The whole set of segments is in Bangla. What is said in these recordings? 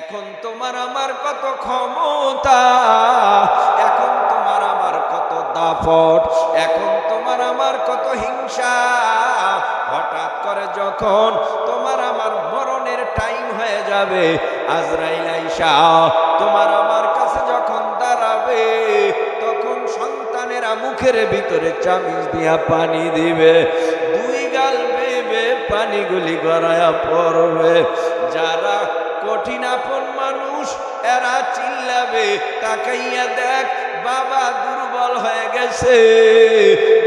এখন তোমার আমার কত ক্ষমতা? এখন তোমার আমার কত দাপট এখন তোমার আমার কত হিংসা? হঠাৎ করে যখন তোমার আমার মরণের টাইম হয়ে যাবে, আজরাইল আইসা তোমার আমার কাছে যখন দাঁড়াবে, তখন সন্তানেরা মুখের ভিতরে চামিচ দিয়া পানি দিবে। দুই গাল বেবে পানিগুলি গড়ায়া পড়বে। চিল্লাবে তাকাইয়া দেখ, বাবা দুর্বল হয়ে গেছে,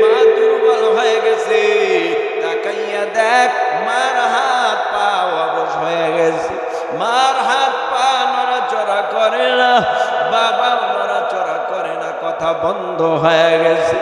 মা দুর্বল হয়ে গেছে। তাকাইয়া দেখ, মার হাত পা অবশ হয়ে গেছে। মার হাত পা নড়াচড়া করে না বাবা নড়াচড়া করে না, কথা বন্ধ হয়ে গেছে।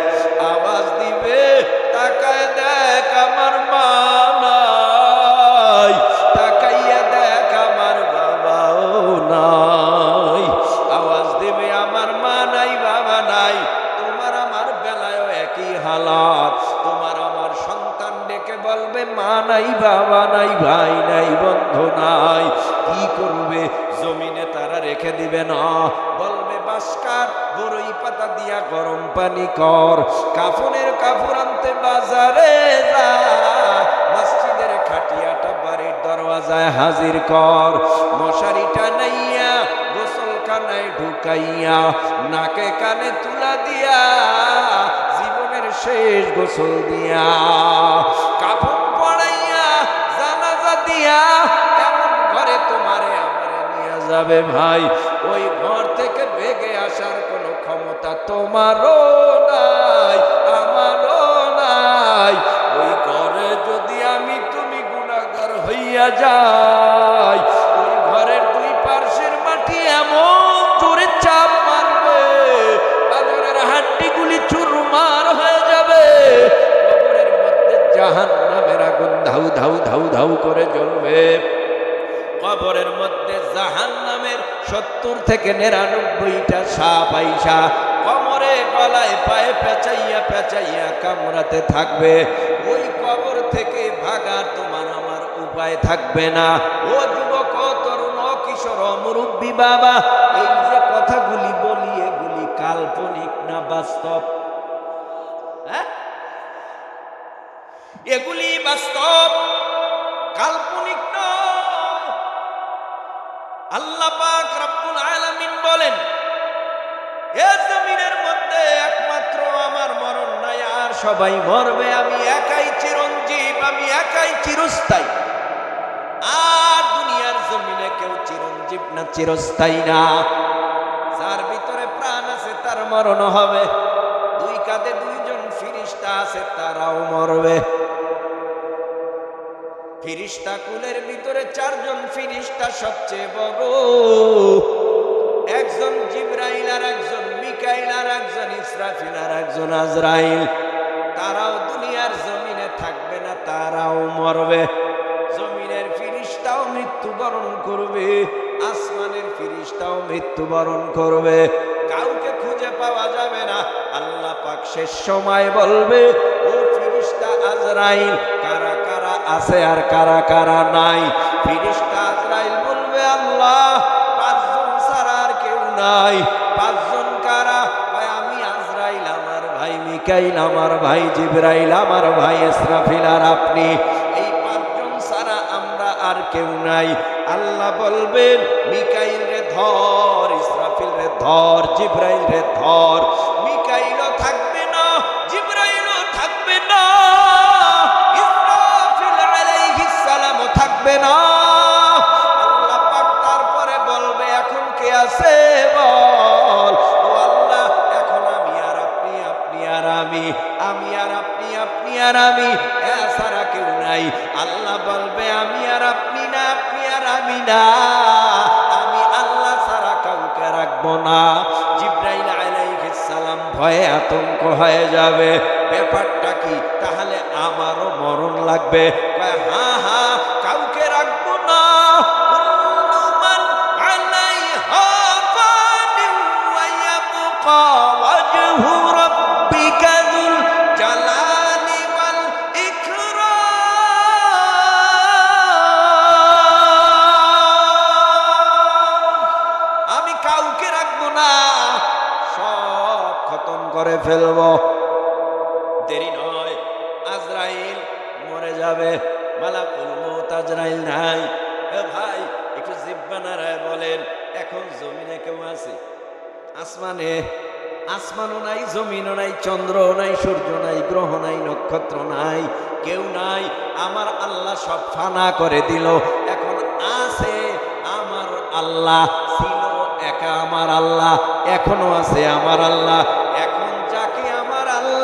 বলবে মা নাই, বাবা নাই, ভাই নাই, বন্ধু নাই। কি করবে? জমিনে তারা রেখে দিবে না। বলবে, বাসকার বড়ই পাতা দিয়া গরম পানি কর। কাফনের কাপড় আনতে বাজারে মসজিদের খাটিয়াটা বাড়ির দরওয়াজায় হাজির কর। মশারিটা নাইয়া গোসল কানায় ঢুকাইয়া, নাকে কানে তুলা দিয়া, জীবনের শেষ গোসল দিয়া। যাবে ভাই। ওই ঘর থেকে বেগে আসার কোনো ক্ষমতা তোমারও নাই, আমারও নাই। ওই ঘরে যদি আমি তুমি গুণাগার হইয়া যাই সত্তর থেকে নিরানব্বইটা সাপ আইসা কমরে গলায় পায়ে পেঁচাইয়া পেঁচাইয়া কামড়াতে থাকবে। ওই কবর থেকে ভাগার তোমার আমার উপায় থাকবে না। ও যুবক তরুণ কিশোর মুরব্বী বাবা, এই যে কথাগুলি বলি এগুলি কাল্পনিক না বাস্তব? হ্যাঁ? এগুলি বাস্তব, কাল্পনিক আল্লাহ পাক রব্বুল আলামিন বলেন, এ জমিনের মধ্যে একমাত্র আমার মরণ নাই, আর সবাই মরবে। আমি একাই চিরঞ্জীব, আমি একাই চিরস্থায়ী। আর দুনিয়ার জমিনে কেউ চিরঞ্জীব না, চিরস্থায়ী না। যার ভিতরে প্রাণ আছে, তার মরণ হবে। দুই কাঁধে দুইজন ফিরিস্তা আছে, তারাও মরবে। ফিরিস্তা কুলের ভিতরে চারজন ফিরিস্তা সবচেয়ে বড়। একজন জিব্রাইল আর একজন মিকাইল আর একজন ইসরাফিল আর একজন আজরাইল। তারাও দুনিয়ার জমিনে থাকবে না, তারাও মরবে। জমিনের ফিরিস্তাও মৃত্যুবরণ করবে, আসমানের ফিরিস্তাও মৃত্যুবরণ করবে। কাউকে খুঁজে পাওয়া যাবে না। আল্লাহ পাক শেষ সময় বলবে, ও ফিরিস্তা আজরাইল আছে আর কারা কারা নাই? ফিরিস্তা বলবে, আল্লাহ, পাঁচজন ছাড়া আর কেউ নাই। পাঁচজন কারা? আমি আমার ভাই মিকাইল, আমার ভাই জিব্রাইল, আমার ভাই ইসরাফিল, আর আপনি। এই পাঁচজন আমরা আর কেউ নাই। আল্লাহ বলবেন, মিকাইল রে ধর, ইসরাফিল রে ধর, জিব্রাইল রে ধর। হয়ে যাবে। ব্যাপারটা কি? তাহলে আমারও মরণ লাগবে। ফেলব। দেরি নয়, আজরাইল মরে যাবে। মালাকুল মৌত আজরাইল নাই। ভাই, একটু জিব্বা নারায় বলেন, এখন জমিনে কেউ আছে? আসমানে? আসমানও নাই, জমিনও নাই চন্দ্র নাই, সূর্য নাই, গ্রহ নাই, নক্ষত্র নাই, কেউ নাই। আমার আল্লাহ সব ফানা করে দিল। এখন আছে আমার আল্লাহ, ছিল একা আমার আল্লাহ, এখনও আছে আমার আল্লাহ।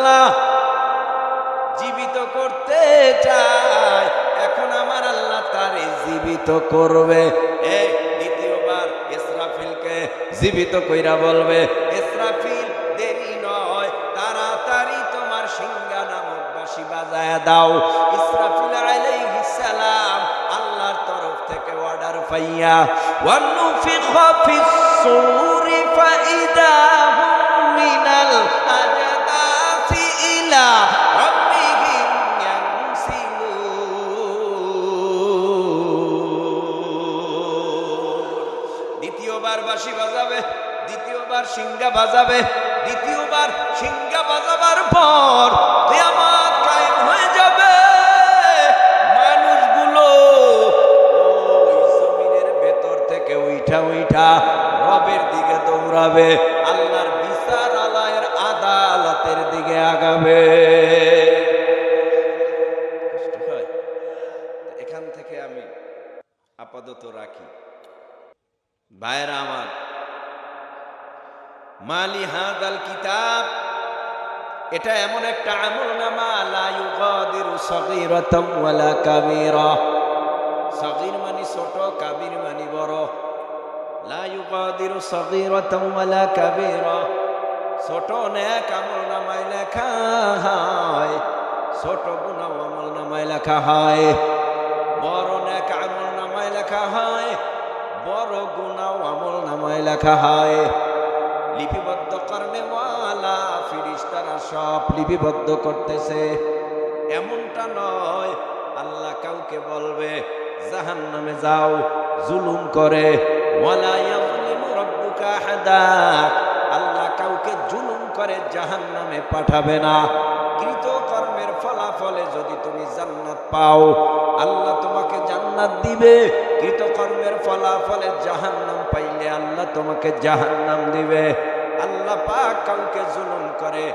আল্লাহ জীবিত করতে চায়, এখন আমার আল্লাহ তারে জীবিত করবে। এই দ্বিতীয়বার ইসরাফিলকে জীবিত কইরা বলবে, ইসরাফিল, দেরি নয়, তাড়াতাড়ি তোমার সিংহা নামক বাসি বাজায় দাও। ইসরাফিল আলাইহিস সালাম আল্লাহর তরফ থেকে অর্ডার পাইয়া, ওয়ানুফিখা ফিস সূরি ফাইদা হুম মিনাল ইলা রাব্বিহিম দ্বিতীয়বার বাঁশি বাজাবে দ্বিতীয়বার সিংহা বাজাবে। এমন একটা আমল নামা লা ইউগাদিরু সগীরাতাম ওয়ালা কাবীরা সগীর মানে ছোট কাবীর মানে বড় লা ইউগাদিরু সগীরাতাম ওয়ালা কাবীরা ছোট নেক আমল নামায় লেখা হয় ছোট গুনাহ আমল নামায় লেখা হয় বড় নেক আমল নামায় লেখা হয় বড় গুনাহ আমল নামায় লেখা হয় সব লিপিবদ্ধ করতেছে। এমনটা নয়, আল্লাহ কাউকে বলবে জাহান নামে যাও, জুলুম করে। আল্লাহ কাউকে জুলুম করে জাহান নামে পাঠাবে না। কৃত কর্মের ফলাফলে যদি তুমি জান্নাত পাও, আল্লাহ তোমাকে জান্নাত দিবে। কৃত কর্মের ফলাফলে জাহান্নাম পাইলে আল্লাহ তোমাকে জাহান্নাম দিবে। আল্লাহ পাক কাউকে জুলুম করে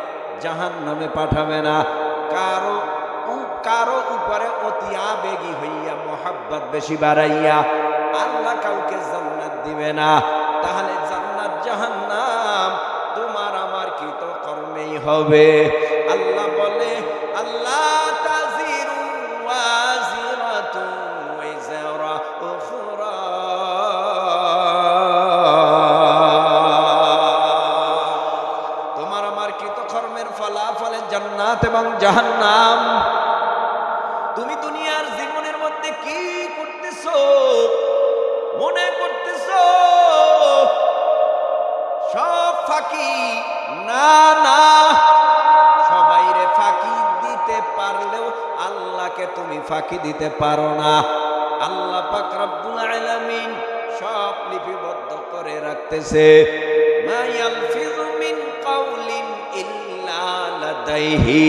জাহান্নামে পাঠাবে না। কারও কারও উপরে অতি আবেগী হইয়া মোহাব্বত বেশি বাড়াইয়া আল্লাহ কাউকে জান্নাত দিবে না। তাহলে জান্নাত জাহান্নাম তোমার আমার কৃত কর্মেই হবে। জাহান্নাম। তুমি দুনিয়ার জীবনের মধ্যে কি করতেছো? মনে করতেছো? সব ফাঁকি? না না। সবাইরে ফাঁকি দিতে পারলেও আল্লাহকে তুমি ফাঁকি দিতে পারো না। আল্লাহ পাক রব্বুল আলামিন সব লিপিবদ্ধ করে রাখতেছে। মা ইয়ালফিযু মিন ইল্লা লাদাইহি।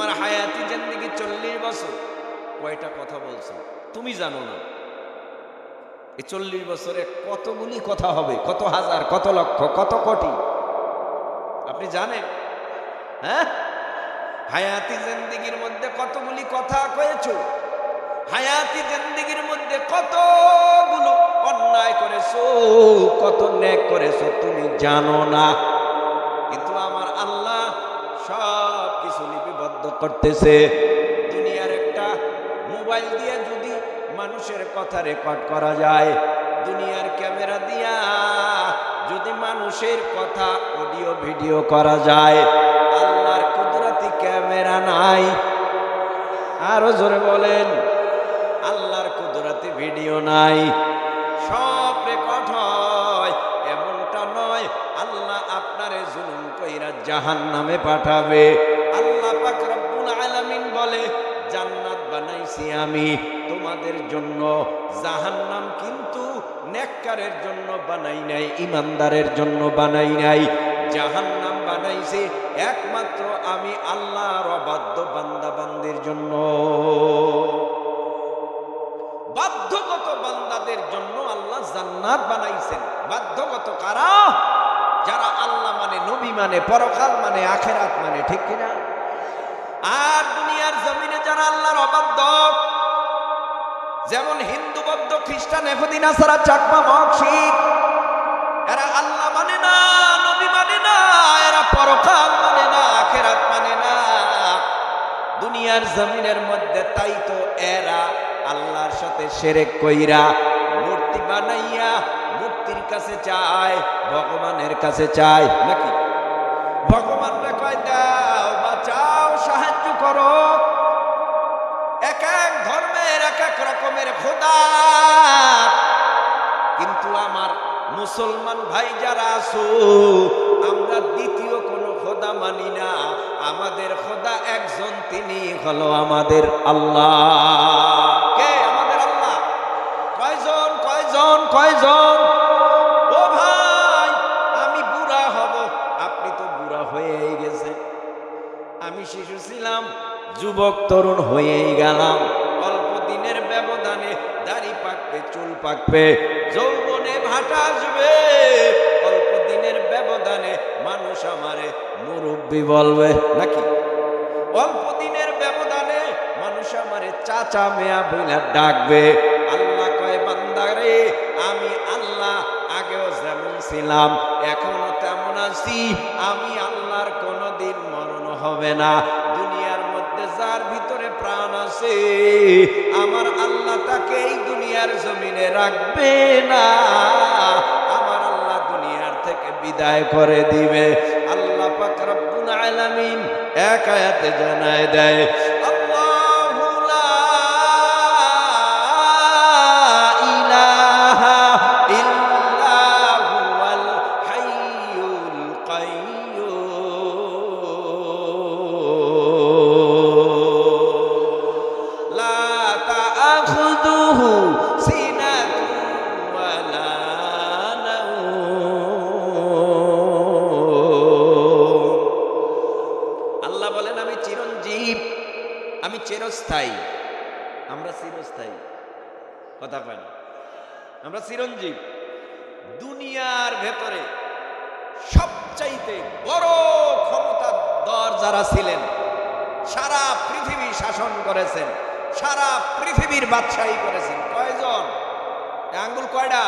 তোমার হায়াতি জিন্দেগি চল্লিশ বছর। কয়টা কথা বলছো? তুমি জানো না। এই চল্লিশ বছরে কতগুলি কথা হবে? কত হাজার, কত লক্ষ, কত কোটি? আপনি জানেন? হ্যাঁ? হায়াতি জিন্দেগির মধ্যে কতগুলি কথা কয়েছো? হায়াতি জিন্দেগির মধ্যে কতগুলো অন্যায় করেছ? কত ন্যাক করেছ? তুমি জানো না। করতেছে। দুনিয়ার একটা মোবাইল দিয়ে যদি মানুষের কথা রেকর্ড করা যায়, দুনিয়ার ক্যামেরা দিয়া যদি মানুষের কথা অডিও, ভিডিও করা যায়, আল্লাহর কুদরতি ক্যামেরা নাই। আরও জোরে বলেন, আল্লাহর কুদরতি ভিডিও নাই। সব রেকর্ড হয়, এমনটা নয়, আল্লাহ আপনারে জুলুম কইরা জাহান নামে পাঠাবে। বানাইছি আমি। তোমাদের জন্য জাহান্নাম কিন্তু নেককারের জন্য বানাই নাই, ইমানদারের জন্য বানাই নাই। জাহান্নাম বানাইছে একমাত্র আমি আল্লাহর অবাধ্য বান্দা বান্দির জন্য। বাধ্যগত বান্দাদের জন্য আল্লাহ জান্নাত বানাইছেন। বাধ্যগত কারা? যারা আল্লাহ মানে নবী মানে পরকাল মানে আখেরাত মানে ঠিক কিনা? আর দুনিয়ার জমিনে যারা আল্লাহর অবাধ্য, যেমন হিন্দু, বৌদ্ধ, খ্রিস্টান এহুদিন আসারা চাকমা মক্সিক এরা আল্লাহ মানে না, নবী মানে না, এরা পরকাল মানে না, আখেরাত মানে না। দুনিয়ার জমিনের মধ্যে তাই তো এরা আল্লাহর সাথে সেরেক কইরা মূর্তি বানাইয়া মূর্তির কাছে চায়, ভগবানের কাছে চায়, নাকি? ভগবানরা কয়, দাও, বাঁচাও, সাহায্য করো রকমের খোদা। কিন্তু আমার মুসলমান ভাই যারা আছো, আমরা দ্বিতীয় কোনো খোদা মানি না। আমাদের খোদা একজন, তিনি হলো আমাদের আল্লাহ। কে? আমাদের আল্লাহ। কয়জন কয়জন কয়জন? ও ভাই, আমি বুড়া হব। আপনি তো বুড়া গেছেন। আমি শিশু ছিলাম, যুবক তরুণ হয়েই গেলাম। পাকবে যৌবনে ভাটা আসবে। অল্প দিনের ব্যবধানে মানুষ আমারে মুরব্বী বলবে, নাকি? অল্প দিনের ব্যবধানে মানুষ আমারে চাচা মেয়া বইলা ডাকবে, আল্লাহ কয় বান্দারে আমি আল্লাহ আগেও যেমন ছিলাম, এখনও তেমন আছি। আমি আল্লাহর কোনোদিন মরণ হবে না। দুনিয়ার মধ্যে যার ভিতরে প্রাণ আছে, আমার আল্লাহ তাকে এই দুনিয়ার জমিনে রাখবে না। আমার আল্লাহ দুনিয়ার থেকে বিদায় করে দিবে। আল্লাহ পাক রব্বুল আলামিন এক আয়াতে জানায় দেয় চিরস্থায়ী। আমরা চিরস্থায়ী। কথা কয় আমরা চিরঞ্জীব। দুনিয়ার ভেতরে সবচাইতে বড় ক্ষমতার দর যারা ছিলেন, সারা পৃথিবী শাসন করেছেন, সারা পৃথিবীর বাদশাহী করেছেন। কয়জন? আঙ্গুল কয়টা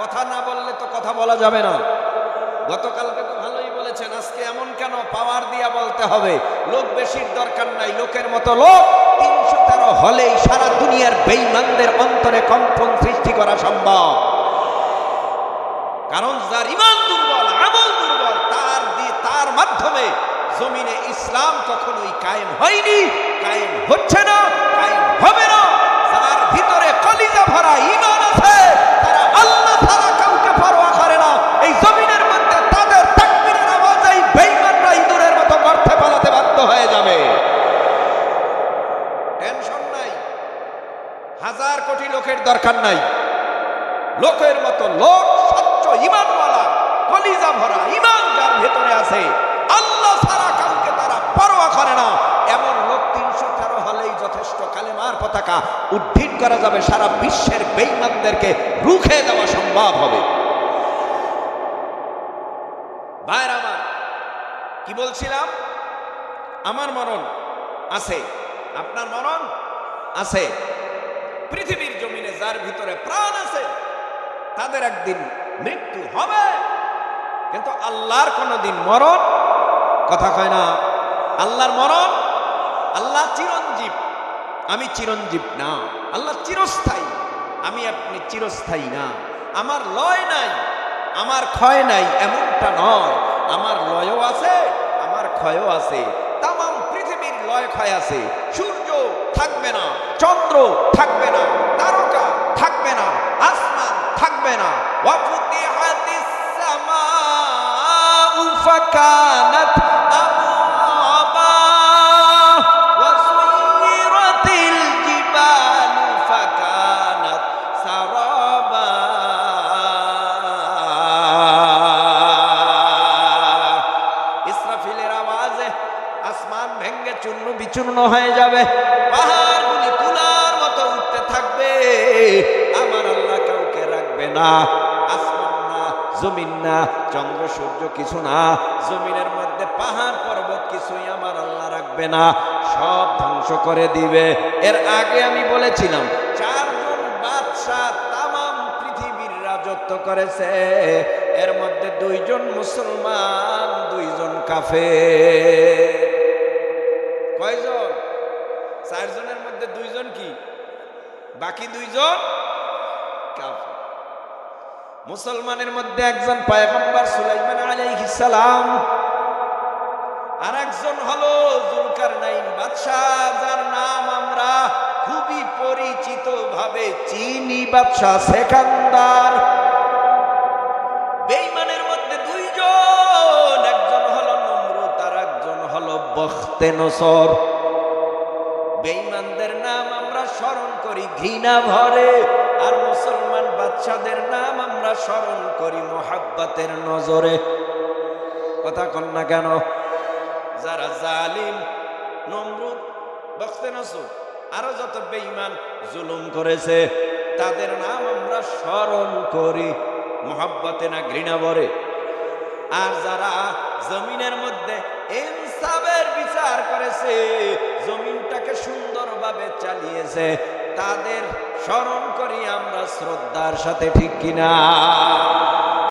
কথা না বললে তো কথা বলা যাবে না। গতকালকে তো ভালোই বলেছেন, আজকে এমন কেন? বলতে হবে। লোক বেশির দরকার নাই, লোকের মতো লোক। তিনশো তেরো হলেই সারা দুনিয়ার বেইমানদের অন্তরে কম্পন সৃষ্টি করা সম্ভব। কারণ যার ইমান দুর্বল, আমল দুর্বল, তার দিয়ে তার মাধ্যমে জমিনে ইসলাম কখনোই কায়েম হয়নি, কায়েম হচ্ছে না, কায়েম হবে না। যার ভিতরে কলিজা ভরা ইমান আছে তারা আল্লাহ ছাড়া কাউকে পরোয়া করে না এই জমিনের মধ্যে তাদের তাকবীরের আওয়াজে এই বেঈমানরা ইঁদুরের মতো গর্তে পালাতে বাধ্য হয়ে যাবে টেনশন নাই হাজার কোটি লোকের দরকার নাই। লোকের মতো লোক, স্বচ্ছ ইমানওয়ালা, কলিজা ভরা ইমান যার ভেতরে আছে, আল্লাহ ছাড়া কাউকে তারা পরোয়া করে না। এমন লোক তিনশো তেরো হলেই যথেষ্ট। কালেমার পতাকা উদ্ভিদ করা যাবে, সারা বিশ্বের বেইমানদেরকে রুখে দেওয়া সম্ভব হবে। ভাইয়ের আমার, কি বলছিলাম? আমার মরণ আছে। আপনার মরণ আছে। পৃথিবীর জমিনে যার ভিতরে প্রাণ আছে, তাদের একদিন মৃত্যু হবে। কিন্তু আল্লাহর কোনোদিন মরণ কথা কয় না। আল্লাহর মরণ, আল্লাহ চিরঞ্জীব। আমি চিরঞ্জীব না। আল্লাহ চিরস্থায়ী। আমি আপনি চিরস্থায়ী না। আমার লয় নাই, আমার ক্ষয় নাই, এমনটা নয়। আমার লয়ও আছে, আমার ক্ষয়ও আছে। তাম পৃথিবীর লয় ক্ষয় আছে। সূর্য থাকবে না, চন্দ্র থাকবে وفتحت السماء فكانت أبوابا وسيرت الجبال فكانت سرابا ইসরাফিলের আওয়াজে আসমান ভেঙ্গে চূর্ণ বিচূর্ণ হয়ে যাবে। পাহাড়গুলি তুলার মতো উঠতে থাকবে। আমার আল্লাহ কাউকে রাখবে না। জমিন না, চন্দ্র, সূর্য কিছু না, জমিনের মধ্যে পাহাড় পর্বত কিছুই আমার আল্লাহ রাখবে না, সব ধ্বংস করে দিবে। এর আগে আমি বলেছিলাম, চারজন বাদশাহ তামাম পৃথিবীর রাজত্ব করেছে, এর মধ্যে দুইজন মুসলমান, দুইজন কাফে কয়জন? চারজনের মধ্যে দুইজন কি? বাকি দুইজন মুসলমানের মধ্যে একজন পয়গম্বর সুলাইমান আলাইহিস সালাম আর একজন হলো জুলকার নাইন বাদশাহ, যার নাম আমরা খুবই পরিচিত ভাবে চিনি। বাদশাহ সেকান্দার, বেইমানের মধ্যে দুইজন, একজন হলো নমরুদ আর একজন হলো বখতে নসর। বেঈমানদের নাম আমরা স্মরণ করি, ঘৃণা ভরে, আর মুসলমান বাচ্চাদের স্মরণ করি মোহাব্বতের নজরে। কথা কন না কেন? যারা জালিম, নমরুদ, বখতে নসর, আরও যত বেঈমান জুলুম করেছে, তাদের নাম আমরা স্মরণ করি, মোহাব্বতে না ঘৃণা ভরে। আর যারা জমিনের মধ্যে ইনসাফের বিচার করেছে, জমিনটাকে সুন্দরভাবে চালিয়েছে তাদের স্মরণ করি আমরা শ্রদ্ধার সাথে ঠিক কিনা?